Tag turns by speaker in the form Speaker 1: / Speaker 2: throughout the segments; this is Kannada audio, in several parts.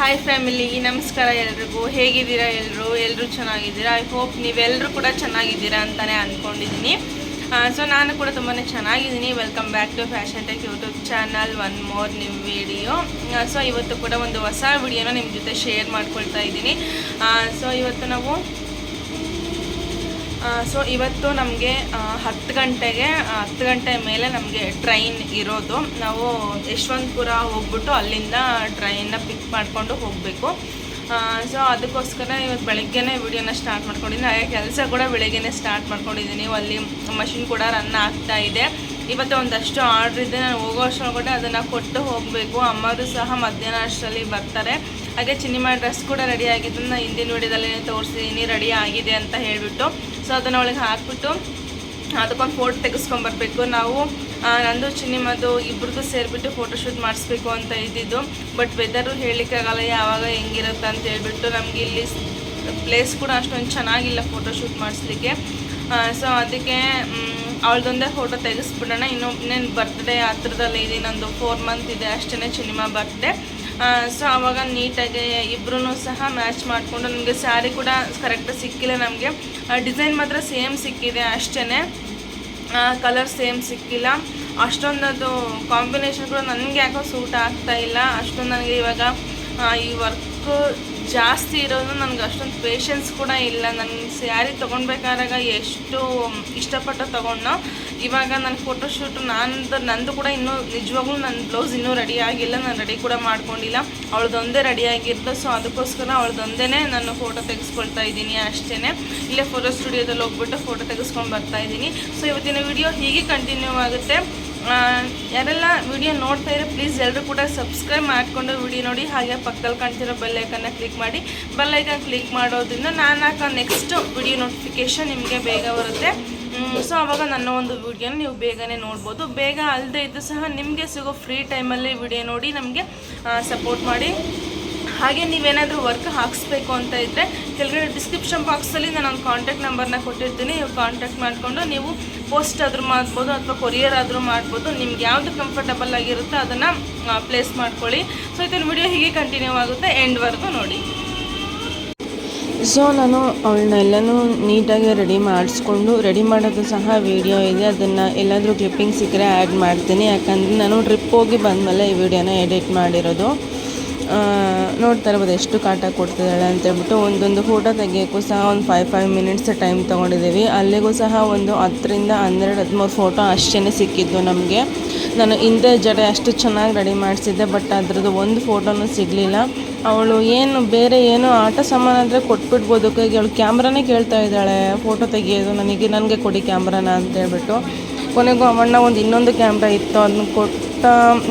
Speaker 1: ಹಾಯ್ ಫ್ಯಾಮಿಲಿ ನಮಸ್ಕಾರ ಎಲ್ರಿಗೂ. ಹೇಗಿದ್ದೀರಾ ಎಲ್ಲರೂ ಎಲ್ಲರೂ ಚೆನ್ನಾಗಿದ್ದೀರಾ? ಐ ಹೋಪ್ ನೀವೆಲ್ಲರೂ ಕೂಡ ಚೆನ್ನಾಗಿದ್ದೀರಾ ಅಂತಲೇ ಅಂದ್ಕೊಂಡಿದ್ದೀನಿ ಸೊ ನಾನು ಕೂಡ ತುಂಬಾ ಚೆನ್ನಾಗಿದ್ದೀನಿ welcome back to fashion tech YouTube channel one more ನಿಮ್ಮ ವಿಡಿಯೋ ಸೊ ಇವತ್ತು ಕೂಡ ಒಂದು ಹೊಸ ವಿಡಿಯೋನ ನಿಮ್ಮ ಜೊತೆ ಶೇರ್ ಮಾಡ್ಕೊಳ್ತಾ ಇದ್ದೀನಿ ಸೊ ಇವತ್ತು ನಾವು ಸೊ ಇವತ್ತು ನಮಗೆ ಹತ್ತು ಗಂಟೆಗೆ ಹತ್ತು ಗಂಟೆ ಮೇಲೆ ನಮಗೆ ಟ್ರೈನ್ ಇರೋದು. ನಾವು ಯಶವಂತಪುರ ಹೋಗ್ಬಿಟ್ಟು ಅಲ್ಲಿಂದ ಟ್ರೈನ್ನ ಪಿಕ್ ಮಾಡಿಕೊಂಡು ಹೋಗಬೇಕು. ಸೊ ಅದಕ್ಕೋಸ್ಕರ ಇವತ್ತು ಬೆಳಗ್ಗೆನೇ ವಿಡಿಯೋನ ಸ್ಟಾರ್ಟ್ ಮಾಡ್ಕೊಂಡಿದ್ದೀನಿ. ಹಾಗೆ ಕೆಲಸ ಕೂಡ ಬೆಳಗ್ಗೆನೇ ಸ್ಟಾರ್ಟ್ ಮಾಡ್ಕೊಂಡಿದ್ದೀನಿ. ಅಲ್ಲಿ ಮಷಿನ್ ಕೂಡ ರನ್ ಆಗ್ತಾ ಇದೆ. ಇವತ್ತು ಒಂದಷ್ಟು ಆರ್ಡ್ರ್ ಇದೆ. ನಾನು ಹೋಗೋ ಅಷ್ಟೊಳಗಡೆ ಅದನ್ನು ಕೊಟ್ಟು ಹೋಗಬೇಕು. ಅಮ್ಮರು ಸಹ ಮಧ್ಯಾಹ್ನ ಅಷ್ಟರಲ್ಲಿ ಬರ್ತಾರೆ. ಹಾಗೆ ಚಿನ್ನಿಮ ಡ್ರೆಸ್ ಕೂಡ ರೆಡಿ ಆಗಿದ್ದು ನಾನು ಹಿಂದಿನ ವಿಡಿಯೋದಲ್ಲಿ ತೋರಿಸಿದ್ದೀನಿ ರೆಡಿ ಆಗಿದೆ ಅಂತ ಹೇಳಿಬಿಟ್ಟು. ಸೊ ಅದನ್ನು ಒಳಗೆ ಹಾಕ್ಬಿಟ್ಟು, ಅದಕ್ಕೊಂದು ಫೋಟೋ ತೆಗೆಸ್ಕೊಂಬರ್ಬೇಕು ನಾವು ನಂದು ಚಿನ್ನಿಮದು ಇಬ್ರದ್ದು ಸೇರಿಬಿಟ್ಟು ಫೋಟೋಶೂಟ್ ಮಾಡಿಸ್ಬೇಕು ಅಂತ ಇದ್ದಿದ್ದು. ಬಟ್ ವೆದರು ಹೇಳಲಿಕ್ಕಾಗಲ್ಲ ಯಾವಾಗ ಹೆಂಗಿರುತ್ತೆ ಅಂತ ಹೇಳ್ಬಿಟ್ಟು ನಮಗೆ ಇಲ್ಲಿ ಪ್ಲೇಸ್ ಕೂಡ ಅಷ್ಟೊಂದು ಚೆನ್ನಾಗಿಲ್ಲ ಫೋಟೋಶೂಟ್ ಮಾಡಿಸ್ಲಿಕ್ಕೆ. ಸೊ ಅದಕ್ಕೆ ಅವಳದೊಂದೇ ಫೋಟೋ ತೆಗೆಸ್ಬಿಡೋಣ. ಇನ್ನೊಬ್ಬನೇನು ಬರ್ತ್ಡೇ ಹತ್ರದಲ್ಲಿ ಇದೆ, ನಂದು ಫೋರ್ ಮಂತ್ ಇದೆ ಅಷ್ಟೇ ಚಿನಿಮಾ ಬರ್ತ್ಡೇ ಸೊ ಆವಾಗ ನೀಟಾಗಿ ಇಬ್ಬರೂ ಸಹ ಮ್ಯಾಚ್ ಮಾಡಿಕೊಂಡು ನಮಗೆ ಸ್ಯಾರಿ ಕೂಡ ಕರೆಕ್ಟಾಗಿ ಸಿಕ್ಕಿಲ್ಲ ನಮಗೆ. ಡಿಸೈನ್ ಮಾತ್ರ ಸೇಮ್ ಸಿಕ್ಕಿದೆ ಅಷ್ಟೇ ಕಲರ್ ಸೇಮ್ ಸಿಕ್ಕಿಲ್ಲ. ಅಷ್ಟೊಂದದು ಕಾಂಬಿನೇಷನ್ ಕೂಡ ನನಗೆ ಯಾಕೋ ಸೂಟ್ ಆಗ್ತಾ ಇಲ್ಲ. ಅಷ್ಟೊಂದು ನನಗೆ ಇವಾಗ ಈ ವರ್ಕು ಜಾಸ್ತಿ ಇರೋದು ನನಗೆ ಅಷ್ಟೊಂದು ಪೇಷನ್ಸ್ ಕೂಡ ಇಲ್ಲ. ನನ್ನ ಸ್ಯಾರಿ ತೊಗೊಳ್ಬೇಕಾದಾಗ ಎಷ್ಟು ಇಷ್ಟಪಟ್ಟು ತೊಗೊಂಡೋ ಇವಾಗ ನನ್ನ ಫೋಟೋಶೂಟ್ ನಂದು ನಂದು ಕೂಡ ಇನ್ನೂ ನಿಜವಾಗ್ಲೂ ನನ್ನ ಬ್ಲೌಸ್ ಇನ್ನೂ ರೆಡಿ ಆಗಿಲ್ಲ, ನಾನು ರೆಡಿ ಕೂಡ ಮಾಡ್ಕೊಂಡಿಲ್ಲ. ಅವಳದೊಂದೇ ರೆಡಿ ಆಗಿರ್ತದೆ ಸೊ ಅದಕ್ಕೋಸ್ಕರ ಅವಳದೊಂದೇ ನಾನು ಫೋಟೋ ತೆಗೆಸ್ಕೊಳ್ತಾ ಇದ್ದೀನಿ ಅಷ್ಟೇ ಇಲ್ಲೇ ಫೋಟೋ ಸ್ಟುಡಿಯೋದಲ್ಲಿ ಹೋಗ್ಬಿಟ್ಟು ಫೋಟೋ ತೆಗೆಸ್ಕೊಂಡು ಬರ್ತಾ ಇದ್ದೀನಿ. ಸೊ ಇವತ್ತಿನ ವಿಡಿಯೋ ಹೀಗೆ ಕಂಟಿನ್ಯೂ ಆಗುತ್ತೆ. ಯಾರೆಲ್ಲ ವಿಡಿಯೋ ನೋಡ್ತಾ ಇರೋ ಪ್ಲೀಸ್ ಎಲ್ಲರೂ ಕೂಡ ಸಬ್ಸ್ಕ್ರೈಬ್ ಮಾಡಿಕೊಂಡು ವಿಡಿಯೋ ನೋಡಿ. ಹಾಗೆ ಪಕ್ಕದಲ್ಲಿ ಕಾಣ್ತಿರೋ ಬೆಲ್ಲೈಕನ್ನ ಕ್ಲಿಕ್ ಮಾಡಿ. ಬೆಲ್ಲೈಕನ್ ಕ್ಲಿಕ್ ಮಾಡೋದ್ರಿಂದ ನಾನು ಹಾಕೋ ನೆಕ್ಸ್ಟ್ ವಿಡಿಯೋ ನೋಟಿಫಿಕೇಷನ್ ನಿಮಗೆ ಬೇಗ ಬರುತ್ತೆ. ಸೊ ಆವಾಗ ನನ್ನ ಒಂದು ವಿಡಿಯೋನ ನೀವು ಬೇಗನೆ ನೋಡ್ಬೋದು. ಬೇಗ ಅಲ್ಲದೆ ಇದ್ದು ಸಹ ನಿಮಗೆ ಸಿಗೋ ಫ್ರೀ ಟೈಮಲ್ಲಿ ವಿಡಿಯೋ ನೋಡಿ ನಮಗೆ ಸಪೋರ್ಟ್ ಮಾಡಿ. ಹಾಗೆ ನೀವೇನಾದರೂ ವರ್ಕ್ ಹಾಕಿಸ್ಬೇಕು ಅಂತ ಇದ್ದರೆ ಕೆಳಗಡೆ ಡಿಸ್ಕ್ರಿಪ್ಷನ್ ಬಾಕ್ಸಲ್ಲಿ ನಾನು ಒಂದು ಕಾಂಟ್ಯಾಕ್ಟ್ ನಂಬರ್ನ ಕೊಟ್ಟಿರ್ತೀನಿ. ನೀವು ಕಾಂಟ್ಯಾಕ್ಟ್ ಮಾಡಿಕೊಂಡು ನೀವು ಪೋಸ್ಟ್ ಆದರೂ ಮಾಡ್ಬೋದು ಅಥವಾ ಕೊರಿಯರ್ ಆದರೂ ಮಾಡ್ಬೋದು. ನಿಮ್ಗೆ ಯಾವುದು ಕಂಫರ್ಟಬಲ್ ಆಗಿರುತ್ತೋ ಅದನ್ನು ಪ್ಲೇಸ್ ಮಾಡ್ಕೊಳ್ಳಿ. ಸೊ ಇದನ್ನು ವಿಡಿಯೋ ಹೀಗೆ ಕಂಟಿನ್ಯೂ ಆಗುತ್ತೆ. ಎಂಡ್ವರೆಗೂ ನೋಡಿ.
Speaker 2: ಸೊ ನಾನು ಅವಳನ್ನೆಲ್ಲನೂ ನೀಟಾಗಿ ರೆಡಿ ಮಾಡಿಸ್ಕೊಂಡು ರೆಡಿ ಮಾಡೋದು ಸಹ ವಿಡಿಯೋ ಇದೆ. ಅದನ್ನು ಎಲ್ಲಾದರೂ ಕ್ಲಿಪ್ಪಿಂಗ್ ಸಿಕ್ಕರೆ ಆ್ಯಡ್ ಮಾಡ್ತೀನಿ. ಯಾಕಂದರೆ ನಾನು ಟ್ರಿಪ್ ಹೋಗಿ ಬಂದಮೇಲೆ ಈ ವಿಡಿಯೋನ ಎಡಿಟ್ ಮಾಡಿರೋದು. ನೋಡ್ತಾ ಇರ್ಬೋದು ಎಷ್ಟು ಕಾಟ ಕೊಡ್ತಿದ್ದಾಳೆ ಅಂತೇಳ್ಬಿಟ್ಟು ಒಂದೊಂದು ಫೋಟೋ ತೆಗಿಯೋಕ್ಕೂ ಸಹ ಒಂದು ಫೈವ್ ಫೈವ್ ಮಿನಿಟ್ಸ್ ಟೈಮ್ ತೊಗೊಂಡಿದ್ದೀವಿ. ಅಲ್ಲಿಗೂ ಸಹ ಒಂದು ಹತ್ತರಿಂದ ಹನ್ನೆರಡು, ಹದಿಮೂರು ಫೋಟೋ ಅಷ್ಟೇ ಸಿಕ್ಕಿದ್ದು ನಮಗೆ. ನಾನು ಹಿಂದೆ ಜಡೆ ಅಷ್ಟು ಚೆನ್ನಾಗಿ ರೆಡಿ ಮಾಡಿಸಿದ್ದೆ ಬಟ್ ಅದರದ್ದು ಒಂದು ಫೋಟೋನೂ ಸಿಗಲಿಲ್ಲ. ಅವಳು ಏನು, ಬೇರೆ ಏನು ಆಟ ಸಾಮಾನು ಅಂದರೆ ಕೊಟ್ಬಿಡ್ಬೋದು. ಕೈಗೆ ಅವಳು ಕ್ಯಾಮ್ರಾನೇ ಕೇಳ್ತಾ ಇದ್ದಾಳೆ ಫೋಟೋ ತೆಗಿಯೋದು ನನಗೆ ನನಗೆ ಕೊಡಿ ಕ್ಯಾಮ್ರಾನ ಅಂತ ಹೇಳ್ಬಿಟ್ಟು. ಕೊನೆಗೂ ಅವಣ್ಣ ಒಂದು ಇನ್ನೊಂದು ಕ್ಯಾಮ್ರಾ ಇತ್ತು ಅದನ್ನ ಕೊಟ್ಟ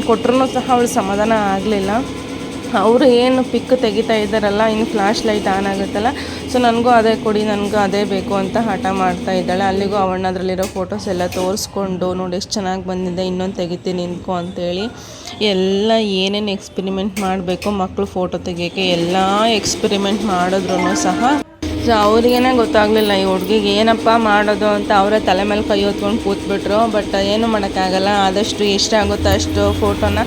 Speaker 2: ಕೊಟ್ಟರು ಸಹ ಅವಳು ಸಮಾಧಾನ ಆಗಲಿಲ್ಲ. ಅವರು ಏನು ಪಿಕ್ ತೆಗಿತಾ ಇದ್ದಾರಲ್ಲ, ಇನ್ನು ಫ್ಲ್ಯಾಶ್ ಲೈಟ್ ಆನ್ ಆಗುತ್ತಲ್ಲ, ಸೊ ನನಗೂ ಅದೇ ಕೊಡಿ, ನನಗೂ ಅದೇ ಬೇಕು ಅಂತ ಹಠ ಮಾಡ್ತಾ ಇದ್ದಾಳೆ. ಅಲ್ಲಿಗೂ ಅವಣ್ಣ ಅದರಲ್ಲಿರೋ ಫೋಟೋಸ್ ಎಲ್ಲ ತೋರಿಸ್ಕೊಂಡು, ನೋಡಿ, ಎಷ್ಟು ಚೆನ್ನಾಗಿ ಬಂದಿದೆ, ಇನ್ನೊಂದು ತೆಗಿತೀನಿ, ನಿಂತ್ಕೊ ಅಂತೇಳಿ ಎಲ್ಲ ಏನೇನು ಎಕ್ಸ್ಪೆರಿಮೆಂಟ್ ಮಾಡಬೇಕು ಮಕ್ಕಳು ಫೋಟೋ ತೆಗಿಯೋಕ್ಕೆ ಎಲ್ಲ ಎಕ್ಸ್ಪೆರಿಮೆಂಟ್ ಮಾಡಿದ್ರು ಸಹ ಸೊ ಅವ್ರಿಗೇನೆ ಗೊತ್ತಾಗಲಿಲ್ಲ, ಈ ಹುಡುಗಿಗೆ ಏನಪ್ಪ ಮಾಡೋದು ಅಂತ ಅವರೇ ತಲೆ ಮೇಲೆ ಕೈ ಹೊತ್ಕೊಂಡು ಕೂತ್ಬಿಟ್ರು. ಬಟ್ ಏನು ಮಾಡೋಕ್ಕಾಗಲ್ಲ, ಆದಷ್ಟು ಎಷ್ಟಾಗುತ್ತೋ ಅಷ್ಟು ಫೋಟೋನ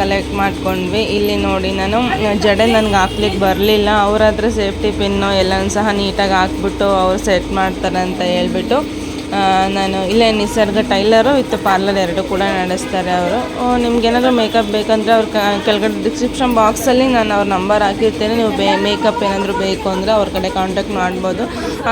Speaker 2: ಕಲೆಕ್ಟ್ ಮಾಡ್ಕೊಂಡ್ವಿ. ಇಲ್ಲಿ ನೋಡಿ ನಾನು, ಜಡೆ ನನಗೆ ಹಾಕ್ಲಿಕ್ಕೆ ಬರಲಿಲ್ಲ. ಅವರಾದ್ರೆ ಸೇಫ್ಟಿ ಪಿನ್ನು ಎಲ್ಲನೂ ಸಹ ನೀಟಾಗಿ ಹಾಕ್ಬಿಟ್ಟು ಅವ್ರು ಸೆಟ್ ಮಾಡ್ತಾರೆ ಅಂತ ಹೇಳ್ಬಿಟ್ಟು. ನಾನು ಇಲ್ಲೇ ನಿಸರ್ಗ ಟೈಲರು ವಿತ್ ಪಾರ್ಲರ್ ಎರಡು ಕೂಡ ನಡೆಸ್ತಾರೆ ಅವರು. ನಿಮ್ಗೇನಾದರೂ ಮೇಕಪ್ ಬೇಕಂದರೆ ಅವ್ರ ಕೆಳಗಡೆ ಡಿಸ್ಕ್ರಿಪ್ಷನ್ ಬಾಕ್ಸಲ್ಲಿ ನಾನು ಅವ್ರ ನಂಬರ್ ಹಾಕಿರ್ತೇನೆ. ನೀವು ಬೇ ಮೇಕಪ್ ಏನಾದರೂ ಬೇಕು ಅಂದರೆ ಅವ್ರ ಕಡೆ ಕಾಂಟ್ಯಾಕ್ಟ್ ಮಾಡ್ಬೋದು.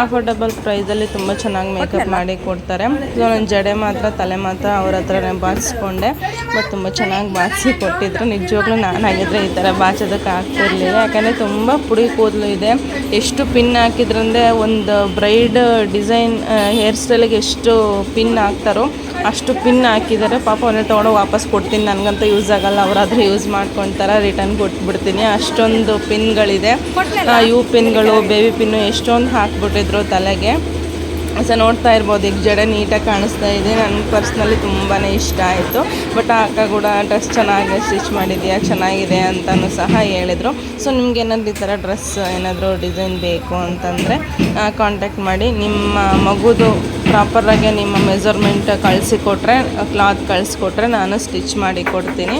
Speaker 2: ಅಫೋರ್ಡಬಲ್ ಪ್ರೈಸಲ್ಲಿ ತುಂಬ ಚೆನ್ನಾಗಿ ಮೇಕಪ್ ಮಾಡಿ ಕೊಡ್ತಾರೆ. ಸೊ ನನ್ನ ಜಡೆ ಮಾತ್ರ ತಲೆ ಮಾತ್ರ ಅವ್ರ ಹತ್ರ ಬಾಚಿಸ್ಕೊಂಡೆ. ಬಟ್ ತುಂಬ ಚೆನ್ನಾಗಿ ಬಾಚಿಸಿ ಕೊಟ್ಟಿದ್ರು. ನಿಜವಾಗ್ಲೂ ನಾನು ಆಗಿದ್ರೆ ಈ ಥರ ಬಾಚೋದಕ್ಕೆ ಆಗ್ತಿರಲಿಲ್ಲ. ಯಾಕಂದರೆ ತುಂಬ ಪುಡಿ ಕೂದಲು ಇದೆ. ಎಷ್ಟು ಪಿನ್ ಹಾಕಿದ್ರಂದರೆ ಒಂದು ಬ್ರೈಡ್ ಡಿಸೈನ್ ಹೇರ್ ಸ್ಟೈಲಿಗೆ ಎಷ್ಟು ಪಿನ್ ಹಾಕ್ತಾರೋ ಅಷ್ಟು ಪಿನ್ ಹಾಕಿದ್ದಾರೆ. ಪಾಪ ಅವನ್ನ ತೊಗೊಂಡು ವಾಪಸ್ ಕೊಡ್ತೀನಿ. ನನಗಂತೂ ಯೂಸ್ ಆಗಲ್ಲ. ಅವರಾದರೆ ಯೂಸ್ ಮಾಡ್ಕೊತಾರೆ. ರಿಟರ್ನ್ ಕೊಟ್ಬಿಡ್ತೀನಿ. ಅಷ್ಟೊಂದು ಪಿನ್ಗಳಿದೆ. ಯು ಪಿನ್ಗಳು ಬೇಬಿ ಪಿನ್ನು ಎಷ್ಟೊಂದು ಹಾಕ್ಬಿಟ್ಟಿದ್ರು ತಲೆಗೆ. ಸೊ ನೋಡ್ತಾ ಇರ್ಬೋದು. ಈಗ ಜಡೆ ನೀಟಾಗಿ ಕಾಣಿಸ್ತಾ ಇದೆ. ನನಗೆ ಪರ್ಸ್ನಲಿ ತುಂಬಾ ಇಷ್ಟ ಆಯಿತು. ಬಟ್ ಆ ಅಕ್ಕ ಕೂಡ ಡ್ರೆಸ್ ಚೆನ್ನಾಗಿ ಸ್ಟಿಚ್ ಮಾಡಿದೆಯಾ? ಚೆನ್ನಾಗಿದೆ ಅಂತಲೂ ಸಹ ಹೇಳಿದರು. ಸೊ ನಿಮ್ಗೆ ಏನಾದರೂ ಈ ಥರ ಡ್ರೆಸ್ ಏನಾದರೂ ಡಿಸೈನ್ ಬೇಕು ಅಂತಂದರೆ ಕಾಂಟ್ಯಾಕ್ಟ್ ಮಾಡಿ. ನಿಮ್ಮ ಮಗುದು ಪ್ರಾಪರಾಗಿ ನಿಮ್ಮ ಮೆಜರ್ಮೆಂಟ್ ಕಳಿಸಿಕೊಟ್ರೆ ಕ್ಲಾತ್ ಕಳಿಸ್ಕೊಟ್ರೆ ನಾನು ಸ್ಟಿಚ್ ಮಾಡಿ ಕೊಡ್ತೀನಿ.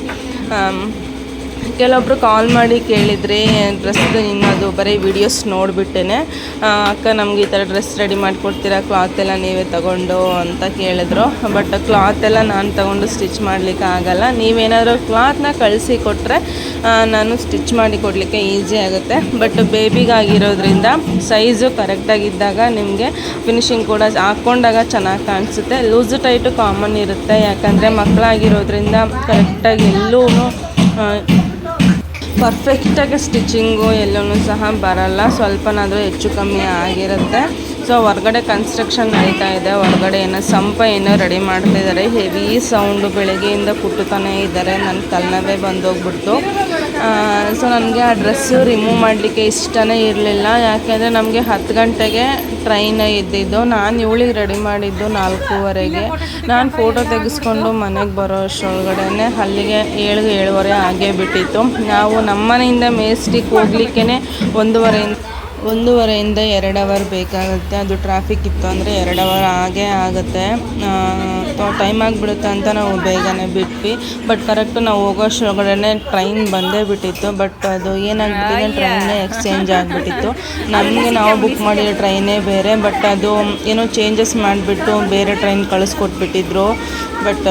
Speaker 2: ಆಮ್,
Speaker 1: ಕೆಲವೊಬ್ರು ಕಾಲ್ ಮಾಡಿ ಕೇಳಿದರೆ ಡ್ರೆಸ್ದು ನಿನ್ನದು ಬರೀ ವಿಡಿಯೋಸ್ ನೋಡಿಬಿಟ್ಟೇನೆ. ಅಕ್ಕ ನಮಗೆ ಈ ಥರ ಡ್ರೆಸ್ ರೆಡಿ ಮಾಡಿಕೊಡ್ತೀರಾ? ಕ್ಲಾತ್ ಎಲ್ಲ ನೀವೇ ತಗೊಂಡು ಅಂತ ಕೇಳಿದ್ರು. ಬಟ್ ಕ್ಲಾತ್ ಎಲ್ಲ ನಾನು ತಗೊಂಡು ಸ್ಟಿಚ್ ಮಾಡಲಿಕ್ಕೆ ಆಗಲ್ಲ. ನೀವೇನಾದರೂ ಕ್ಲಾತ್ನ ಕಳಿಸಿ ಕೊಟ್ಟರೆ ನಾನು ಸ್ಟಿಚ್ ಮಾಡಿ ಕೊಡಲಿಕ್ಕೆ ಈಸಿ ಆಗುತ್ತೆ. ಬಟ್ ಬೇಬಿಗಾಗಿರೋದ್ರಿಂದ ಸೈಜು ಕರೆಕ್ಟಾಗಿದ್ದಾಗ ನಿಮಗೆ ಫಿನಿಶಿಂಗ್ ಕೂಡ ಹಾಕ್ಕೊಂಡಾಗ ಚೆನ್ನಾಗಿ ಕಾಣಿಸುತ್ತೆ. ಲೂಸ್ ಟೈಟು ಕಾಮನ್ ಇರುತ್ತೆ. ಯಾಕಂದರೆ ಮಕ್ಕಳಾಗಿರೋದ್ರಿಂದ ಕರೆಕ್ಟಾಗಿ ಎಲ್ಲೂ ಪರ್ಫೆಕ್ಟಾಗಿ ಸ್ಟಿಚಿಂಗು ಎಲ್ಲವೂ ಸಹ ಬರಲ್ಲ. ಸ್ವಲ್ಪನಾದರೂ ಹೆಚ್ಚು ಕಮ್ಮಿ ಆಗಿರುತ್ತೆ. ಸೊ ಹೊರಗಡೆ ಕನ್ಸ್ಟ್ರಕ್ಷನ್ ನಡೀತಾ ಇದೆ. ಹೊರಗಡೆ ಏನೋ ಸಂಪ ಏನೋ ರೆಡಿ ಮಾಡ್ತಿದ್ದಾರೆ. ಹೆವಿ ಸೌಂಡು ಬೆಳಗ್ಗೆಯಿಂದ ಕುಟ್ಟುತ್ತಾನೆ ಇದ್ದಾರೆ. ನನ್ನ ತಲೆನೋವೇ ಬಂದೋಗ್ಬಿಡ್ತು. ಸೊ ನನಗೆ ಆ ಡ್ರೆಸ್ಸು ರಿಮೂವ್ ಮಾಡಲಿಕ್ಕೆ ಇಷ್ಟನೇ ಇರಲಿಲ್ಲ. ಯಾಕೆಂದರೆ ನಮಗೆ ಹತ್ತು ಗಂಟೆಗೆ ಟ್ರೈನ್ ಇದ್ದಿದ್ದು. ನಾನು ಇವಳಿಗೆ ರೆಡಿ ಮಾಡಿದ್ದು ನಾಲ್ಕೂವರೆಗೆ. ನಾನು ಫೋಟೋ ತೆಗೆಸ್ಕೊಂಡು ಮನೆಗೆ ಬರೋ ಅಷ್ಟೊಳಗಡೆ ಅಲ್ಲಿಗೆ ಏಳು, ಏಳುವರೆ ಆಗೇ ಬಿಟ್ಟಿತ್ತು. ನಾವು ನಮ್ಮನೆಯಿಂದ ಮೇಸ್ಟಿಗೆ ಹೋಗ್ಲಿಕ್ಕೇ ಒಂದೂವರೆಯಿಂದ ಒಂದೂವರೆಯಿಂದ ಎರಡು ಅವರ್ ಬೇಕಾಗುತ್ತೆ. ಅದು ಟ್ರಾಫಿಕ್ ಇತ್ತು ಅಂದರೆ ಎರಡು ಅವರ್ ಆಗೇ ಆಗುತ್ತೆ. ಟೈಮ್ ಆಗಿಬಿಡುತ್ತೆ ಅಂತ ನಾವು ಬೇಗನೆ ಬಿಟ್ವಿ. ಬಟ್ ಕರೆಕ್ಟು ನಾವು ಹೋಗೋಷ್ಟೊಳಗಡೆ ಟ್ರೈನ್ ಬಂದೇ ಬಿಟ್ಟಿತ್ತು. ಬಟ್ ಅದು ಏನಾಗ್ಬಿಟ್ಟಿದೆ ಟ್ರೈನೇ ಎಕ್ಸ್ಚೇಂಜ್ ಆಗಿಬಿಟ್ಟಿತ್ತು. ನಮಗೆ ನಾವು ಬುಕ್ ಮಾಡಿರೋ ಟ್ರೈನೇ ಬೇರೆ. ಬಟ್ ಅದು ಏನೋ ಚೇಂಜಸ್ ಮಾಡಿಬಿಟ್ಟು ಬೇರೆ ಟ್ರೈನ್ ಕಳಿಸ್ಕೊಟ್ಬಿಟ್ಟಿದ್ರು. ಬಟ್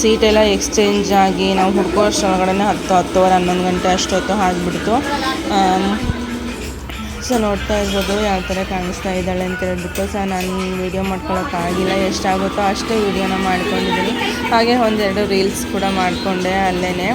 Speaker 1: ಸೀಟೆಲ್ಲ ಎಕ್ಸ್ಚೇಂಜ್ ಆಗಿ ನಾವು ಹುಡ್ಕೋ ಅಷ್ಟೊಳಗಡೆ ಹತ್ತು ಹತ್ತುವರೆ ಹನ್ನೊಂದು ಗಂಟೆ ಅಷ್ಟೊತ್ತು ಆಗಿಬಿಡ್ತು. ಸೊ ನೋಡ್ತಾ ಇರ್ಬೋದು ಯಾವ ಥರ ಕಾಣಿಸ್ತಾ ಇದ್ದಾಳೆ ಅಂತ ಹೇಳ್ಬಿಟ್ಟು ಸೊ ನಾನು ವೀಡಿಯೋ ಮಾಡ್ಕೊಳಕ್ಕಾಗಿಲ್ಲ ಎಷ್ಟಾಗುತ್ತೋ ಅಷ್ಟೇ ವೀಡಿಯೋನ ಮಾಡ್ಕೊಂಡಿದ್ದೀನಿ. ಹಾಗೆ ಒಂದೆರಡು ರೀಲ್ಸ್ ಕೂಡ ಮಾಡಿಕೊಂಡೆ ಅಲ್ಲೇ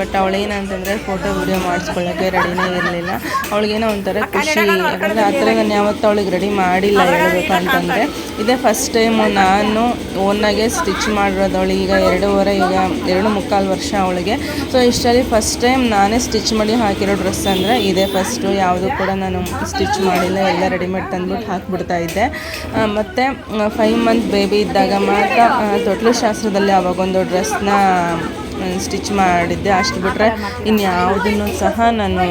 Speaker 1: ಬಟ್ ಅವಳೇನಂತಂದರೆ ಫೋಟೋ ವೀಡಿಯೋ ಮಾಡಿಸ್ಕೊಳ್ಳೋಕ್ಕೆ ರೆಡಿನೇ ಇರಲಿಲ್ಲ. ಅವಳಿಗೇನೋ ಒಂಥರ ಖುಷಿ, ಯಾಕಂದರೆ ಆ ಥರ ನಾನು ಯಾವತ್ತೂ ಅವಳಿಗೆ ರೆಡಿ ಮಾಡಿಲ್ಲ ಹೇಳ್ಬೇಕು ಅಂತಂದರೆ. ಇದೇ ಫಸ್ಟ್ ಟೈಮು ನಾನು ಓನಾಗೆ ಸ್ಟಿಚ್ ಮಾಡಿರೋದು ಅವಳಿಗೆ ಈಗ ಎರಡೂವರೆ, ಈಗ ಎರಡು ಮುಕ್ಕಾಲು ವರ್ಷ ಅವಳಿಗೆ. ಸೊ ಇಷ್ಟರಲ್ಲಿ ಫಸ್ಟ್ ಟೈಮ್ ನಾನೇ ಸ್ಟಿಚ್ ಮಾಡಿ ಹಾಕಿರೋ ಡ್ರೆಸ್ ಅಂದರೆ ಇದೇ ಫಸ್ಟು ಯಾವುದು ಕೂಡ ನಾನು ಸ್ಟಿಚ್ ಮಾಡಿಲ್ಲ, ಎಲ್ಲ ರೆಡಿಮೇಡ್ ತಂದ್ಬಿಟ್ಟು ಹಾಕ್ಬಿಡ್ತಾ ಇದ್ದೆ. ಮತ್ತು ಫೈವ್ ಮಂತ್ ಬೇಬಿ ಇದ್ದಾಗ ಮಾತ್ರ ತೊಟ್ಲು ಶಾಸ್ತ್ರದಲ್ಲಿ ಆವಾಗೊಂದು ಡ್ರೆಸ್ನ ಸ್ಟಿಚ್ ಮಾಡಿದ್ದೆ. ಅಷ್ಟು ಬಿಟ್ಟರೆ ಇನ್ಯಾವುದನ್ನು ಸಹ ನಾನು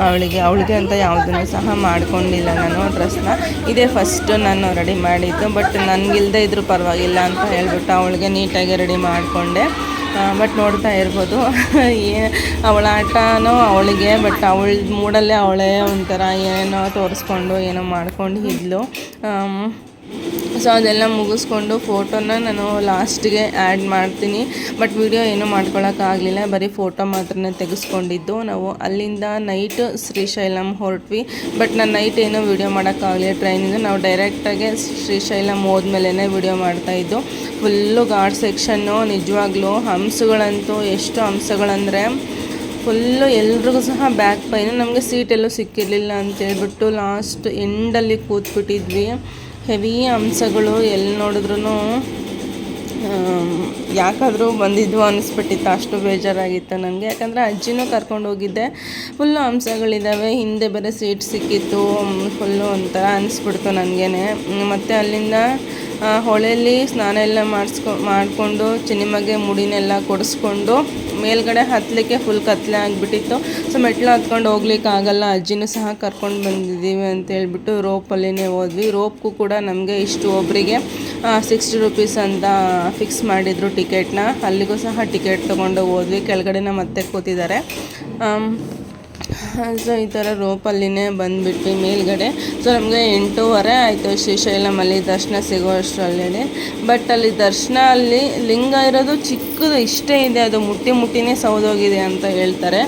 Speaker 1: ಅವಳಿಗೆ ಅವಳಿಗೆ ಅಂತ ಯಾವುದನ್ನು ಸಹ ಮಾಡಿಕೊಂಡಿಲ್ಲ ನಾನು ಡ್ರೆಸ್ನ. ಇದೇ ಫಸ್ಟು ನಾನು ರೆಡಿ ಮಾಡಿದ್ದು ಬಟ್ ನನಗಿಲ್ದೇ ಇದ್ರೂ ಪರವಾಗಿಲ್ಲ ಅಂತ ಹೇಳ್ಬಿಟ್ಟು ಅವಳಿಗೆ ನೀಟಾಗಿ ರೆಡಿ ಮಾಡಿಕೊಂಡೆ. ಬಟ್ ನೋಡ್ತಾ ಇರ್ಬೋದು. ಏ, ಅವಳ ಆಟನೂ ಅವಳಿಗೆ ಬಟ್ ಅವಳ ಮೂಡಲ್ಲೇ ಅವಳೇ ಒಂಥರ ಏನೋ ತೋರಿಸ್ಕೊಂಡು, ಏನೋ ಮಾಡ್ಕೊಂಡು ಇದ್ಲು. ಸೊ ಅದೆಲ್ಲ ಮುಗಿಸ್ಕೊಂಡು ಫೋಟೋನ ನಾನು ಲಾಸ್ಟ್ಗೆ ಆ್ಯಡ್ ಮಾಡ್ತೀನಿ. ಬಟ್ ವಿಡಿಯೋ ಏನೂ ಮಾಡ್ಕೊಳ್ಳೋಕ್ಕಾಗಲಿಲ್ಲ ಬರೀ ಫೋಟೋ ಮಾತ್ರ ತೆಗೆಸ್ಕೊಂಡಿದ್ದು. ನಾವು ಅಲ್ಲಿಂದ ನೈಟ್ ಶ್ರೀಶೈಲಂ ಹೊರಟ್ವಿ. ಬಟ್ ನಾನು ನೈಟ್ ಏನೂ ವಿಡಿಯೋ ಮಾಡೋಕ್ಕಾಗಲಿಲ್ಲ ಟ್ರೈನಿಂದ ನಾವು ಡೈರೆಕ್ಟಾಗಿ ಶ್ರೀಶೈಲಂ ಹೋದ್ಮೇಲೆ ವಿಡಿಯೋ ಮಾಡ್ತಾಯಿದ್ದು ಫುಲ್ಲು ಘಾಟ್ ಸೆಕ್ಷನ್ನು ನಿಜವಾಗ್ಲೂ ಹಂಸಗಳಂತೂ ಎಷ್ಟು ಹಂಸಗಳಂದರೆ ಫುಲ್ಲು ಎಲ್ರಿಗೂ ಸಹ ಬ್ಯಾಕ್ ಪೈನು ನಮಗೆ ಸೀಟೆಲ್ಲೂ ಸಿಕ್ಕಿರಲಿಲ್ಲ ಅಂತೇಳ್ಬಿಟ್ಟು ಲಾಸ್ಟ್ ಎಂಡಲ್ಲಿ ಕೂತ್ಬಿಟ್ಟಿದ್ವಿ. ಹೆವಿ ಅಂಶಗಳು ಎಲ್ಲಿ ನೋಡಿದ್ರೂ ಯಾಕಾದರೂ ಬಂದಿದ್ವು ಅನಿಸ್ಬಿಟ್ಟಿತ್ತು. ಅಷ್ಟು ಬೇಜಾರಾಗಿತ್ತು ನನಗೆ. ಯಾಕಂದರೆ ಅಜ್ಜಿನೂ ಕರ್ಕೊಂಡು ಹೋಗಿದ್ದೆ. ಫುಲ್ಲು ಅಂಶಗಳಿದ್ದಾವೆ ಹಿಂದೆ ಬೇರೆ ಸೀಟ್ ಸಿಕ್ಕಿತ್ತು. ಫುಲ್ಲು ಒಂಥರ ಅನಿಸ್ಬಿಡ್ತು ನನಗೇನೆ. ಮತ್ತು ಅಲ್ಲಿಂದ ಹೊಳೆಯಲ್ಲಿ ಸ್ನಾನ ಎಲ್ಲ ಮಾಡಿಸ್ಕೊ, ಮಾಡಿಕೊಂಡು, ಚಿನಿಮಗೆ ಮುಡಿನೆಲ್ಲ ಕೊಡಿಸ್ಕೊಂಡು ಮೇಲ್ಗಡೆ ಹತ್ತಲಿಕ್ಕೆ ಫುಲ್ ಕತ್ಲೆ ಆಗಿಬಿಟ್ಟಿತ್ತು. ಸೊ ಮೆಟ್ಲು ಹತ್ಕೊಂಡು ಹೋಗ್ಲಿಕ್ಕೆ ಆಗಲ್ಲ. ಅಜ್ಜಿನೂ ಸಹ ಕರ್ಕೊಂಡು ಬಂದಿದ್ದೀವಿ ಅಂತ ಹೇಳ್ಬಿಟ್ಟು ರೋಪಲ್ಲಿನೇ ಹೋದ್ವಿ. ರೋಪ್ಗೂ ಕೂಡ ನಮಗೆ ಇಷ್ಟು ಒಬ್ಬರಿಗೆ ಸಿಕ್ಸ್ಟಿ ರುಪೀಸ್ ಅಂತ ಫಿಕ್ಸ್ ಮಾಡಿದರು ಟಿಕೆಟ್ನ ಅಲ್ಲಿಗೂ ಸಹ ಟಿಕೆಟ್ ತೊಗೊಂಡು ಹೋದ್ವಿ. ಕೆಳಗಡೆನ ಮತ್ತೆ ಕೂತಿದ್ದಾರೆ. ಸೊ ಈ ಥರ ರೋಪಲ್ಲಿನೇ ಬಂದುಬಿಟ್ವಿ ಮೇಲ್ಗಡೆ. ಸೊ ನಮಗೆ ಎಂಟೂವರೆ ಆಯಿತು. ಶ್ರೀಶೈಲಮಲ್ಲಿ ದರ್ಶನ ಸಿಗೋ ಅಷ್ಟರಲ್ಲಿ ಬಟ್ ಅಲ್ಲಿ ದರ್ಶನ ಅಲ್ಲಿ ಲಿಂಗ ಇರೋದು ಚಿಕ್ಕದು. ಇಷ್ಟೇ ಇದೆ. ಅದು ಮುಟ್ಟಿ ಮುಟ್ಟಿನೇ ಸೌದೋಗಿದೆ ಅಂತ ಹೇಳ್ತಾರೆ.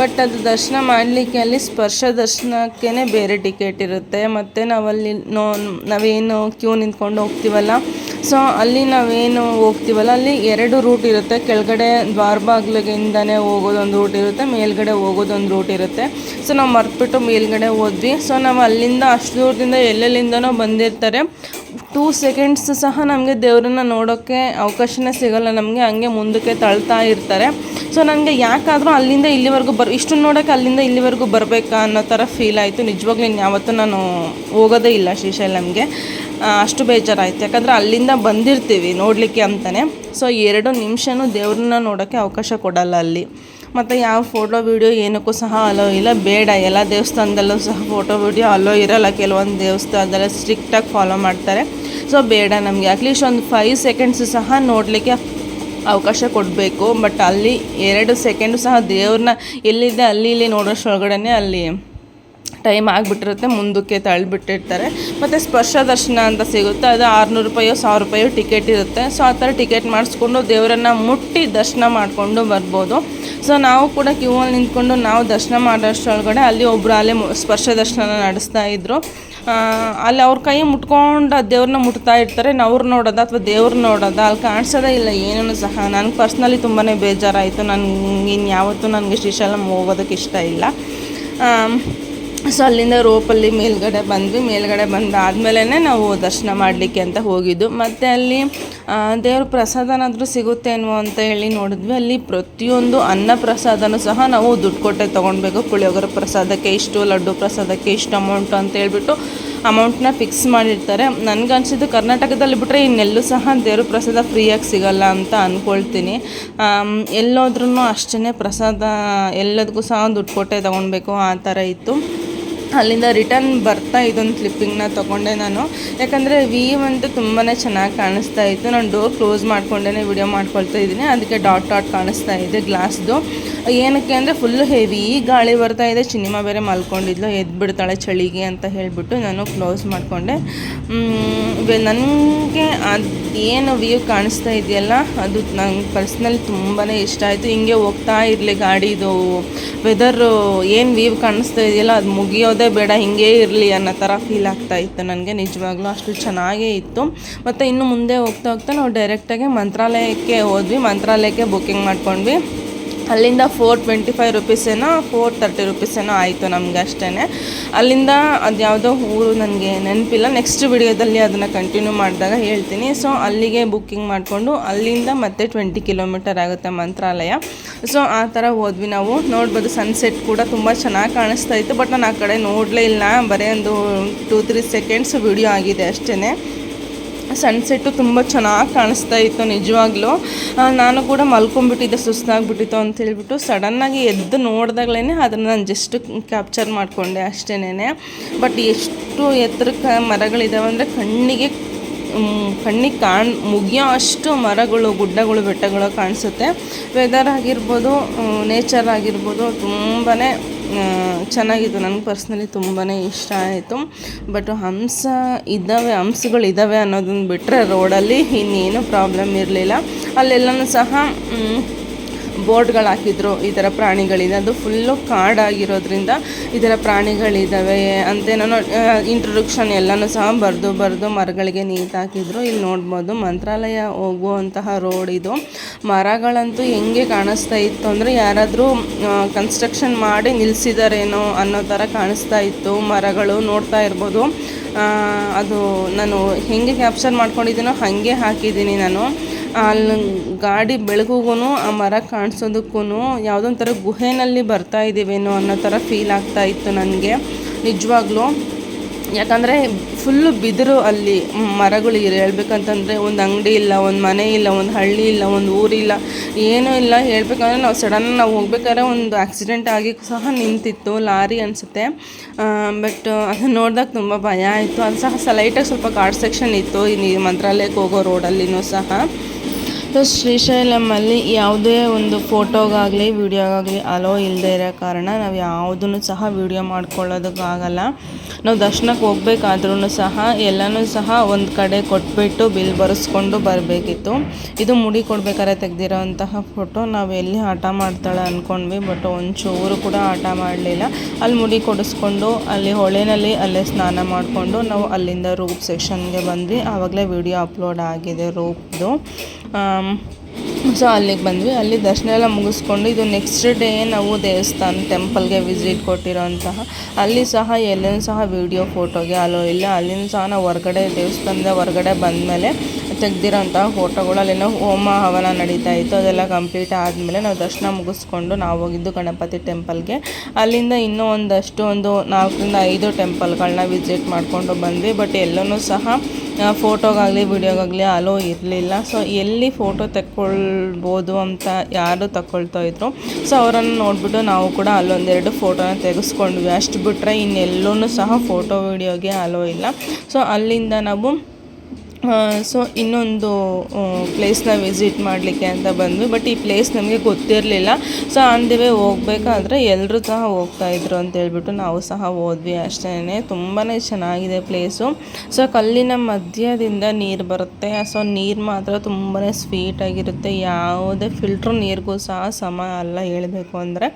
Speaker 1: ಬಟ್ ಅದು ದರ್ಶನ ಮಾಡಲಿಕ್ಕೆ ಅಲ್ಲಿ ಸ್ಪರ್ಶ ದರ್ಶನಕ್ಕೇ ಬೇರೆ ಟಿಕೆಟ್ ಇರುತ್ತೆ. ಮತ್ತು ನಾವಲ್ಲಿ ನೋ, ನಾವೇನು ಕ್ಯೂ ನಿಂತ್ಕೊಂಡು ಹೋಗ್ತೀವಲ್ಲ ಸೊ, ಅಲ್ಲಿ ನಾವೇನು ಹೋಗ್ತೀವಲ್ಲ, ಅಲ್ಲಿ ಎರಡು ರೂಟ್ ಇರುತ್ತೆ. ಕೆಳಗಡೆ ದ್ವಾರಬಾಗ್ಲಿಗಿಂದನೇ ಹೋಗೋದೊಂದು ರೂಟ್ ಇರುತ್ತೆ, ಮೇಲ್ಗಡೆ ಹೋಗೋದೊಂದು ರೂಟ್ ಇರುತ್ತೆ. ಸೊ, ನಾವು ಮರ್ತ್ಬಿಟ್ಟು ಮೇಲ್ಗಡೆ ಹೋದ್ವಿ. ಸೊ, ನಾವು ಅಲ್ಲಿಂದ ಅಷ್ಟು ದೂರದಿಂದ ಎಲ್ಲೆಲ್ಲಿಂದನೋ ಬಂದಿರ್ತಾರೆ. ಟೂ ಸೆಕೆಂಡ್ಸ್ ಸಹ ನಮಗೆ ದೇವರನ್ನ ನೋಡೋಕ್ಕೆ ಅವಕಾಶನೇ ಸಿಗಲ್ಲ. ನಮಗೆ ಹಂಗೆ ಮುಂದಕ್ಕೆ ತಳ್ತಾ ಇರ್ತಾರೆ. ಸೊ ನನಗೆ ಯಾಕಾದರೂ ಅಲ್ಲಿಂದ ಇಲ್ಲಿವರೆಗೂ ಬರ್ ಇಷ್ಟು ನೋಡೋಕ್ಕೆ ಅಲ್ಲಿಂದ ಇಲ್ಲಿವರೆಗೂ ಬರಬೇಕಾ ಅನ್ನೋ ಥರ ಫೀಲ್ ಆಯಿತು. ನಿಜವಾಗ್ಲೂ ಇನ್ಯಾವತ್ತೂ ನಾನು ಹೋಗೋದೇ ಇಲ್ಲ ಶ್ರೀಶೈಲಮ್ಗೆ ಅಷ್ಟು ಬೇಜಾರಾಯಿತು. ಯಾಕಂದರೆ ಅಲ್ಲಿಂದ ಬಂದಿರ್ತೀವಿ ನೋಡಲಿಕ್ಕೆ ಅಂತಲೇ ಸೊ ಎರಡು ನಿಮಿಷನೂ ದೇವ್ರನ್ನ ನೋಡೋಕ್ಕೆ ಅವಕಾಶ ಕೊಡಲ್ಲ ಅಲ್ಲಿ. ಮತ್ತು ಯಾವ ಫೋಟೋ ವೀಡಿಯೋ ಏನಕ್ಕೂ ಸಹ ಅಲೋ ಇಲ್ಲ. ಬೇಡ. ಎಲ್ಲ ದೇವಸ್ಥಾನದಲ್ಲೂ ಸಹ ಫೋಟೋ ವೀಡಿಯೋ ಅಲೋ ಇರಲ್ಲ. ಕೆಲವೊಂದು ದೇವಸ್ಥಾನದಲ್ಲ ಸ್ಟ್ರಿಕ್ಟಾಗಿ ಫಾಲೋ ಮಾಡ್ತಾರೆ. ಸೊ ಬೇಡ ನಮಗೆ. ಅಟ್ಲೀಸ್ಟ್ ಒಂದು ಫೈವ್ ಸೆಕೆಂಡ್ಸ್ ಸಹ ನೋಡಲಿಕ್ಕೆ
Speaker 2: ಅವಕಾಶ ಕೊಡಬೇಕು. ಬಟ್ ಅಲ್ಲಿ ಎರಡು ಸೆಕೆಂಡು ಸಹ ದೇವ್ರನ್ನ ಎಲ್ಲಿದೆ ಅಲ್ಲಿ ಇಲ್ಲಿ ನೋಡೋಷ್ಟೊಳಗಡೆ ಅಲ್ಲಿ ಟೈಮ್ ಆಗಿಬಿಟ್ಟಿರುತ್ತೆ. ಮುಂದಕ್ಕೆ ತಳ್ಳಿಬಿಟ್ಟಿರ್ತಾರೆ. ಮತ್ತು ಸ್ಪರ್ಶ ದರ್ಶನ ಅಂತ ಸಿಗುತ್ತೆ. ಅದು ಆರುನೂರು ರೂಪಾಯೋ, ಸಾವಿರ ರೂಪಾಯೋ ಟಿಕೆಟ್ ಇರುತ್ತೆ. ಸೊ ಆ ಥರ ಟಿಕೆಟ್ ಮಾಡಿಸ್ಕೊಂಡು ದೇವರನ್ನು ಮುಟ್ಟಿ ದರ್ಶನ ಮಾಡಿಕೊಂಡು ಬರ್ಬೋದು. ಸೊ ನಾವು ಕೂಡ ಕ್ಯೂ ಅಲ್ಲಿ ನಿಂತ್ಕೊಂಡು ನಾವು ದರ್ಶನ ಮಾಡೋಷ್ಟೊಳಗಡೆ ಅಲ್ಲಿ ಒಬ್ಬರು ಅಲ್ಲೇ ಸ್ಪರ್ಶ ದರ್ಶನ ನಡೆಸ್ತಾ ಇದ್ದರು ಅಲ್ಲಿ ಅವ್ರ ಕೈ ಮುಟ್ಕೊಂಡು ದೇವ್ರನ್ನ ಮುಟ್ತಾ ಇರ್ತಾರೆ ನಾವು ಅವ್ರು ನೋಡೋದ ಅಥವಾ ದೇವ್ರು ನೋಡೋದ? ಅಲ್ಲಿ ಕಾಣಿಸೋದೇ ಇಲ್ಲ, ಏನೂ ಸಹ. ನನಗೆ ಪರ್ಸ್ನಲಿ ತುಂಬಾ ಬೇಜಾರಾಯಿತು. ನನಗೆ ಇನ್ಯಾವತ್ತೂ ನನಗೆ ಶ್ರೀಶೈಲಂ ಹೋಗೋದಕ್ಕೆ ಇಷ್ಟ ಇಲ್ಲ. ಸೊ ಅಲ್ಲಿಂದ ರೋಪಲ್ಲಿ ಮೇಲ್ಗಡೆ ಬಂದ್ವಿ. ಮೇಲ್ಗಡೆ ಬಂದಾದ್ಮೇಲೆ ನಾವು ದರ್ಶನ ಮಾಡಲಿಕ್ಕೆ ಅಂತ ಹೋಗಿದ್ದು. ಮತ್ತು ಅಲ್ಲಿ ದೇವ್ರ ಪ್ರಸಾದನಾದರೂ ಸಿಗುತ್ತೇನೋ ಅಂತ ಹೇಳಿ ನೋಡಿದ್ವಿ. ಅಲ್ಲಿ ಪ್ರತಿಯೊಂದು ಅನ್ನ ಪ್ರಸಾದನೂ ಸಹ ನಾವು ದುಡ್ಡು ಕೊಟ್ಟೆ ತೊಗೊಳ್ಬೇಕು. ಪುಳಿಯೋಗರೆ ಪ್ರಸಾದಕ್ಕೆ ಇಷ್ಟು, ಲಡ್ಡು ಪ್ರಸಾದಕ್ಕೆ ಇಷ್ಟು ಅಮೌಂಟ್ ಅಂತ ಹೇಳ್ಬಿಟ್ಟು ಅಮೌಂಟ್ನ ಫಿಕ್ಸ್ ಮಾಡಿರ್ತಾರೆ. ನನಗನ್ಸಿದ್ದು ಕರ್ನಾಟಕದಲ್ಲಿ ಬಿಟ್ಟರೆ ಇನ್ನೆಲ್ಲೂ ಸಹ ದೇವ್ರ ಪ್ರಸಾದ ಫ್ರೀಯಾಗಿ ಸಿಗಲ್ಲ ಅಂತ ಅಂದ್ಕೊಳ್ತೀನಿ ಎಲ್ಲೋದ್ರೂ ಅಷ್ಟೇ ಪ್ರಸಾದ ಎಲ್ಲದಕ್ಕೂ ಸಹ ದುಡ್ಡು ಕೊಟ್ಟೆ ತೊಗೊಳ್ಬೇಕು ಆ ಥರ ಇತ್ತು. ಅಲ್ಲಿಂದ ರಿಟರ್ನ್ ಬರ್ತಾ ಇದೊಂದು ಕ್ಲಿಪ್ಪಿಂಗ್ನ ತೊಗೊಂಡೆ ನಾನು. ಯಾಕಂದರೆ ವೀವ್ ಅಂತೂ ತುಂಬಾ ಚೆನ್ನಾಗಿ ಕಾಣಿಸ್ತಾ ಇತ್ತು. ನಾನು ಡೋರ್ ಕ್ಲೋಸ್ ಮಾಡ್ಕೊಂಡೇ ವಿಡಿಯೋ ಮಾಡ್ಕೊಳ್ತಾ ಇದ್ದೀನಿ. ಅದಕ್ಕೆ ಡಾಟ್ ಡಾಟ್ ಕಾಣಿಸ್ತಾ ಇದೆ ಗ್ಲಾಸ್ದು ಏನಕ್ಕೆ ಅಂದರೆ ಫುಲ್ಲು ಹೆವಿ ಗಾಳಿ ಬರ್ತಾ ಇದೆ ಸಿನಿಮಾ ಬೇರೆ ಮಲ್ಕೊಂಡಿದ್ಲು ಎದ್ದು ಬಿಡ್ತಾಳೆ ಚಳಿಗೆ ಅಂತ ಹೇಳಿಬಿಟ್ಟು ನಾನು ಕ್ಲೋಸ್ ಮಾಡಿಕೊಂಡೆ. ನನಗೆ ಅದು ಏನು ವ್ಯೂ ಕಾಣಿಸ್ತಾ ಇದೆಯಲ್ಲ, ಅದು ನಂಗೆ ಪರ್ಸ್ನಲಿ ತುಂಬಾ ಇಷ್ಟ ಆಯಿತು. ಹಿಂಗೆ ಹೋಗ್ತಾ ಇರಲಿ ಗಾಡಿದು. ವೆದರು ಏನು ವ್ಯೂ ಕಾಣಿಸ್ತಾ ಇದೆಯಲ್ಲ, ಅದು ಮುಗಿಯೋದೇ ಬೇಡ, ಹಿಂಗೇ ಇರಲಿ ಅನ್ನೋ ಥರ ಫೀಲ್ ಆಗ್ತಾ ಇತ್ತು ನನಗೆ ನಿಜವಾಗ್ಲೂ. ಅಷ್ಟು ಚೆನ್ನಾಗೇ ಇತ್ತು. ಮತ್ತು ಇನ್ನು ಮುಂದೆ ಹೋಗ್ತಾ ಹೋಗ್ತಾ ನಾವು ಡೈರೆಕ್ಟಾಗಿ ಮಂತ್ರಾಲಯಕ್ಕೆ ಹೋದ್ವಿ. ಮಂತ್ರಾಲಯಕ್ಕೆ ಬುಕ್ಕಿಂಗ್ ಮಾಡ್ಕೊಂಡ್ವಿ. ಅಲ್ಲಿಂದ ಫೋರ್ ಟ್ವೆಂಟಿ ಫೈವ್ ರುಪೀಸೇನೋ ಫೋರ್ ತರ್ಟಿ ರುಪೀಸೇನೋ ಆಯಿತು ನಮಗೆ ಅಷ್ಟೇ ಅಲ್ಲಿಂದ ಅದು ಯಾವುದೋ ಊರು ನನಗೆ ನೆನಪಿಲ್ಲ. ನೆಕ್ಸ್ಟ್ ವಿಡಿಯೋದಲ್ಲಿ ಅದನ್ನು ಕಂಟಿನ್ಯೂ ಮಾಡಿದಾಗ ಹೇಳ್ತೀನಿ. ಸೊ ಅಲ್ಲಿಗೆ ಬುಕ್ಕಿಂಗ್ ಮಾಡಿಕೊಂಡು ಅಲ್ಲಿಂದ ಮತ್ತೆ ಟ್ವೆಂಟಿ ಕಿಲೋಮೀಟರ್ ಆಗುತ್ತೆ ಮಂತ್ರಾಲಯ. ಸೊ ಆ ಥರ ಹೋದ್ವಿ ನಾವು. ನೋಡ್ಬೋದು ಸನ್ಸೆಟ್ ಕೂಡ ತುಂಬ ಚೆನ್ನಾಗಿ ಕಾಣಿಸ್ತಾ ಇತ್ತು. ಬಟ್ ನಾನು ಆ ಕಡೆ ನೋಡಲೇ ಇಲ್ಲ. ಬರೀ ಒಂದು ಟೂ ತ್ರೀ ಸೆಕೆಂಡ್ಸ್ ವಿಡಿಯೋ ಆಗಿದೆ ಅಷ್ಟೇ ಸನ್ಸೆಟ್ಟು ತುಂಬ ಚೆನ್ನಾಗಿ ಕಾಣಿಸ್ತಾ ಇತ್ತು ನಿಜವಾಗ್ಲೂ. ನಾನು ಕೂಡ ಮಲ್ಕೊಂಡ್ಬಿಟ್ಟಿದ್ದೆ, ಸುಸ್ತಾಗ್ಬಿಟ್ಟಿತ್ತು ಅಂತ ಹೇಳ್ಬಿಟ್ಟು ಸಡನ್ನಾಗಿ ಎದ್ದು ನೋಡಿದಾಗಲೇ ಅದನ್ನು ನಾನು ಜಸ್ಟ್ ಕ್ಯಾಪ್ಚರ್ ಮಾಡಿಕೊಂಡೆ ಅಷ್ಟೇನೆ ಬಟ್ ಎಷ್ಟು ಎತ್ತರಕ್ಕೆ ಮರಗಳಿದ್ದಾವೆ ಅಂದರೆ ಕಣ್ಣಿಗೆ ಕಣ್ಣಿಗೆ ಕಾಣ್, ಮುಗಿಯೋ ಅಷ್ಟು ಮರಗಳು, ಗುಡ್ಡಗಳು, ಬೆಟ್ಟಗಳು ಕಾಣಿಸುತ್ತೆ. ವೆದರ್ ಆಗಿರ್ಬೋದು ನೇಚರ್ ಆಗಿರ್ಬೋದು ತುಂಬಾ ಚೆನ್ನಾಗಿತ್ತು. ನನಗೆ ಪರ್ಸ್ನಲಿ ತುಂಬಾ ಇಷ್ಟ ಆಯಿತು. ಬಟ್ ಹಂಸ ಇದ್ದಾವೆ ಹಂಸಗಳು ಇದ್ದಾವೆ ಅನ್ನೋದನ್ನ ಬಿಟ್ಟರೆ ರೋಡಲ್ಲಿ ಇನ್ನೇನು ಪ್ರಾಬ್ಲಮ್ ಇರಲಿಲ್ಲ. ಅಲ್ಲೆಲ್ಲನೂ ಸಹ ಬೋರ್ಡ್ಗಳು ಹಾಕಿದ್ರು, ಈ ಥರ ಪ್ರಾಣಿಗಳಿದೆ. ಅದು ಫುಲ್ಲು ಕಾಡಾಗಿರೋದ್ರಿಂದ ಈ ಥರ ಪ್ರಾಣಿಗಳಿದ್ದಾವೆ ಅಂತ ನಾನು ಇಂಟ್ರೊಡಕ್ಷನ್ ಎಲ್ಲನೂ ಸಹ ಬರೆದು ಬರೆದು ಮರಗಳಿಗೆ ನೀಟ್ ಹಾಕಿದ್ರು. ಇಲ್ಲಿ ನೋಡ್ಬೋದು ಮಂತ್ರಾಲಯ ಹೋಗುವಂತಹ ರೋಡ್ ಇದು. ಮರಗಳಂತೂ ಹೆಂಗೆ ಕಾಣಿಸ್ತಾ ಇತ್ತು ಅಂದರೆ ಯಾರಾದರೂ ಕನ್ಸ್ಟ್ರಕ್ಷನ್ ಮಾಡಿ ನಿಲ್ಲಿಸಿದಾರೇನೋ ಅನ್ನೋ ಥರ ಕಾಣಿಸ್ತಾ ಇತ್ತು. ಮರಗಳು ನೋಡ್ತಾ ಇರ್ಬೋದು. ಅದು ನಾನು ಹೆಂಗೆ ಕ್ಯಾಪ್ಚರ್ ಮಾಡ್ಕೊಂಡಿದ್ದೀನೋ ಹಾಗೆ ಹಾಕಿದ್ದೀನಿ ನಾನು. ಅಲ್ಲಿ ಗಾಡಿ ಬೆಳಗುಗೂ ಆ ಮರ ಕಾಣಿಸೋದಕ್ಕೂ ಯಾವುದೋ ಒಂಥರ ಗುಹೆನಲ್ಲಿ ಬರ್ತಾ ಇದ್ದೀವೇನೋ ಅನ್ನೋ ಥರ ಫೀಲ್ ಆಗ್ತಾ ಇತ್ತು ನನಗೆ, ನಿಜವಾಗ್ಲೂ. ಯಾಕಂದರೆ ಫುಲ್ಲು ಬಿದಿರು ಅಲ್ಲಿ ಮರಗಳು ಹೇಳ್ಬೇಕಂತಂದರೆ ಒಂದು ಅಂಗಡಿ ಇಲ್ಲ, ಒಂದು ಮನೆ ಇಲ್ಲ, ಒಂದು ಹಳ್ಳಿ ಇಲ್ಲ, ಒಂದು ಊರಿಲ್ಲ ಏನೂ ಇಲ್ಲ. ಹೇಳ್ಬೇಕಂದ್ರೆ ನಾವು ಸಡನ್ ನಾವು ಹೋಗ್ಬೇಕಾದ್ರೆ ಒಂದು ಆಕ್ಸಿಡೆಂಟ್ ಆಗಿ ಸಹ ನಿಂತಿತ್ತು, ಲಾರಿ ಅನಿಸುತ್ತೆ. ಬಟ್ ಅದನ್ನು ನೋಡಿದಾಗ ತುಂಬ ಭಯ ಆಯಿತು. ಅದು ಸಹ ಲೈಟಾಗಿ ಸ್ವಲ್ಪ ಕಾರ್ಡ್ ಸೆಕ್ಷನ್ ಇತ್ತು, ಈ ಮಂತ್ರಾಲಯಕ್ಕೆ ಹೋಗೋ ರೋಡಲ್ಲಿನೂ ಸಹ. ಸೊ ಶ್ರೀಶೈಲಮಲ್ಲಿ ಯಾವುದೇ ಒಂದು ಫೋಟೋಗಾಗಲಿ, ವಿಡಿಯೋಗಾಗಲಿ ಅಲೋ ಇಲ್ಲದೆ ಇರೋ ಕಾರಣ ನಾವು ಯಾವುದನ್ನು ಸಹ ವಿಡಿಯೋ ಮಾಡ್ಕೊಳ್ಳೋದಕ್ಕಾಗಲ್ಲ. ನಾವು ದರ್ಶನಕ್ಕೆ ಹೋಗ್ಬೇಕಾದ್ರೂ ಸಹ ಎಲ್ಲನೂ ಸಹ ಒಂದು ಕಡೆ ಕೊಟ್ಬಿಟ್ಟು ಬಿಲ್ ಬರೆಸ್ಕೊಂಡು ಬರಬೇಕಿತ್ತು. ಇದು ಮುಡಿ ಕೊಡ್ಬೇಕಾದ್ರೆ ತೆಗ್ದಿರೋಂತಹ ಫೋಟೋ. ನಾವು ಎಲ್ಲಿ ಆಟ ಮಾಡ್ತಾಳೆ ಅಂದ್ಕೊಂಡ್ವಿ ಬಟ್ ಒಂಚೂರು ಕೂಡ ಆಟ ಮಾಡಲಿಲ್ಲ. ಅಲ್ಲಿ ಮುಡಿ ಕೊಡಿಸ್ಕೊಂಡು, ಅಲ್ಲಿ ಹೊಳೆನಲ್ಲಿ ಅಲ್ಲೇ ಸ್ನಾನ ಮಾಡಿಕೊಂಡು ನಾವು ಅಲ್ಲಿಂದ ರೂಪ್ ಸೆಕ್ಷನ್ಗೆ ಬಂದ್ವಿ. ಆವಾಗಲೇ ವಿಡಿಯೋ ಅಪ್ಲೋಡ್ ಆಗಿದೆ ರೂಪ್ದು ಸೊ ಅಲ್ಲಿಗೆ ಬಂದ್ವಿ. ಅಲ್ಲಿ ದರ್ಶನ ಎಲ್ಲ ಮುಗಿಸ್ಕೊಂಡು ಇದು ನೆಕ್ಸ್ಟ್ ಡೇ ನಾವು ದೇವಸ್ಥಾನ ಟೆಂಪಲ್ಗೆ ವಿಸಿಟ್ ಕೊಟ್ಟಿರೋಂತಹ. ಅಲ್ಲಿ ಸಹ ಎಲ್ಲೂ ಸಹ ವಿಡಿಯೋ ಫೋಟೋಗೆ ಅಲೋ ಇಲ್ಲ. ಅಲ್ಲಿನೂ ಸಹ ನಾವು ಹೊರಗಡೆ ದೇವಸ್ಥಾನದ ಹೊರಗಡೆ ಬಂದಮೇಲೆ ಫೋಟೋಗಳು ಅಲ್ಲಿನ ಹೋಮ ಹವನ ನಡೀತಾ ಇತ್ತು. ಅದೆಲ್ಲ ಕಂಪ್ಲೀಟ್ ಆದಮೇಲೆ ನಾವು ದರ್ಶನ ಮುಗಿಸ್ಕೊಂಡು ನಾವು ಹೋಗಿದ್ದು ಗಣಪತಿ ಟೆಂಪಲ್ಗೆ ಅಲ್ಲಿಂದ ಇನ್ನೂ ಒಂದಷ್ಟು, ಒಂದು ನಾಲ್ಕರಿಂದ ಐದು ಟೆಂಪಲ್ಗಳನ್ನ ವಿಸಿಟ್ ಮಾಡಿಕೊಂಡು ಬಂದ್ವಿ. ಬಟ್ ಎಲ್ಲೂ ಸಹ ಫೋಟೋಗಾಗಲಿ ವಿಡಿಯೋಗಾಗಲಿ ಅಲೋ ಇರಲಿಲ್ಲ. ಸೊ ಎಲ್ಲಿ ಫೋಟೋ ತೆಕ್ಕೊಳ್ಬೋದು ಅಂತ ಯಾರು ತಗೊಳ್ತಾ ಇದ್ರು. ಸೊ ಅವರನ್ನು ನೋಡಿಬಿಟ್ಟು ನಾವು ಕೂಡ ಅಲ್ಲೊಂದೆರಡು ಫೋಟೋನ ತೆಗೆಸ್ಕೊಂಡ್ವಿ. ಅಷ್ಟು ಬಿಟ್ಟರೆ ಇನ್ನೆಲ್ಲೂ ಸಹ ಫೋಟೋ ವಿಡಿಯೋಗೆ ಅಲೋ ಇಲ್ಲ. ಸೊ ಅಲ್ಲಿಂದ ನಾವು ಸೊ ಇನ್ನೊಂದು ಪ್ಲೇಸ್ನ ವಿಸಿಟ್ ಮಾಡಲಿಕ್ಕೆ ಅಂತ ಬಂದ್ವಿ. ಬಟ್ ಈ ಪ್ಲೇಸ್ ನಮಗೆ ಗೊತ್ತಿರಲಿಲ್ಲ. ಸೊ ಆನ್ ದಿ ವೇ ಹೋಗ್ಬೇಕಾದ್ರೆ ಎಲ್ಲರೂ ಸಹ ಹೋಗ್ತಾಯಿದ್ರು ಅಂತೇಳ್ಬಿಟ್ಟು ನಾವು ಸಹ ಹೋದ್ವಿ ಅಷ್ಟೇ ತುಂಬಾ ಚೆನ್ನಾಗಿದೆ ಪ್ಲೇಸು ಸೊ ಕಲ್ಲಿನ ಮಧ್ಯದಿಂದ ನೀರು ಬರುತ್ತೆ. ಸೊ ನೀರು ಮಾತ್ರ ತುಂಬಾ ಸ್ವೀಟಾಗಿರುತ್ತೆ ಯಾವುದೇ ಫಿಲ್ಟ್ರ್ ನೀರಿಗೂ ಸಹ ಸಮ ಅಲ್ಲ ಹೇಳಬೇಕು ಅಂದರೆ.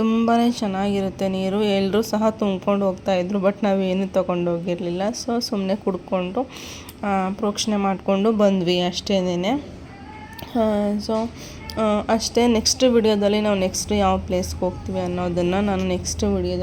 Speaker 2: ತುಂಬಾ ಚೆನ್ನಾಗಿರುತ್ತೆ ನೀರು. ಎಲ್ಲರೂ ಸಹ ತುಂಬ್ಕೊಂಡು ಹೋಗ್ತಾಯಿದ್ರು ಬಟ್ ನಾವೇನು ತೊಗೊಂಡೋಗಿರಲಿಲ್ಲ. ಸೊ ಸುಮ್ಮನೆ ಕುಡ್ಕೊಂಡು ಪ್ರೋಕ್ಷಣೆ ಮಾಡಿಕೊಂಡು ಬಂದ್ವಿ ಅಷ್ಟೇನೆ ಸೊ ಅಷ್ಟೇ ನೆಕ್ಸ್ಟ್ ವಿಡಿಯೋದಲ್ಲಿ ನಾವು ನೆಕ್ಸ್ಟ್ ಯಾವ ಪ್ಲೇಸ್ಗೆ ಹೋಗ್ತೀವಿ ಅನ್ನೋದನ್ನು ನಾನು ನೆಕ್ಸ್ಟ್ ವಿಡಿಯೋದಲ್ಲಿ